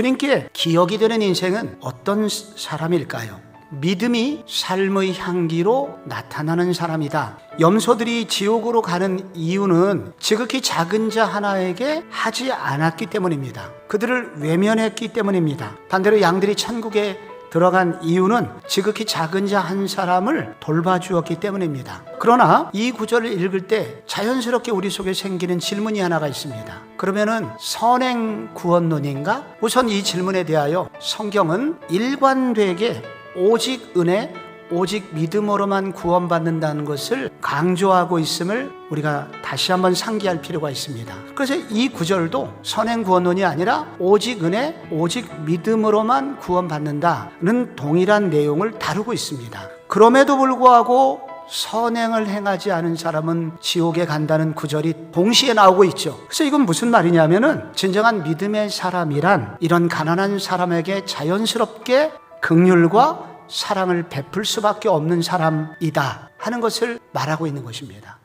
주님께 기억이 되는 인생은 어떤 사람일까요? 믿음이 삶의 향기로 나타나는 사람이다. 염소들이 지옥으로 가는 이유는 지극히 작은 자 하나에게 하지 않았기 때문입니다. 그들을 외면했기 때문입니다. 반대로 양들이 천국에 들어간 이유는 지극히 작은 자 한 사람을 돌봐주었기 때문입니다. 그러나 이 구절을 읽을 때 자연스럽게 우리 속에 생기는 질문이 하나가 있습니다. 그러면은 선행 구원론인가? 우선 이 질문에 대하여 성경은 일관되게 오직 은혜, 오직 믿음으로만 구원받는다는 것을 강조하고 있음을 우리가 다시 한번 상기할 필요가 있습니다. 그래서 이 구절도 선행 구원론이 아니라 오직 은혜, 오직 믿음으로만 구원받는다는 동일한 내용을 다루고 있습니다. 그럼에도 불구하고 선행을 행하지 않은 사람은 지옥에 간다는 구절이 동시에 나오고 있죠. 그래서 이건 무슨 말이냐면은 진정한 믿음의 사람이란 이런 가난한 사람에게 자연스럽게 극률과 사랑을 베풀 수밖에 없는 사람이다 하는 것을 말하고 있는 것입니다.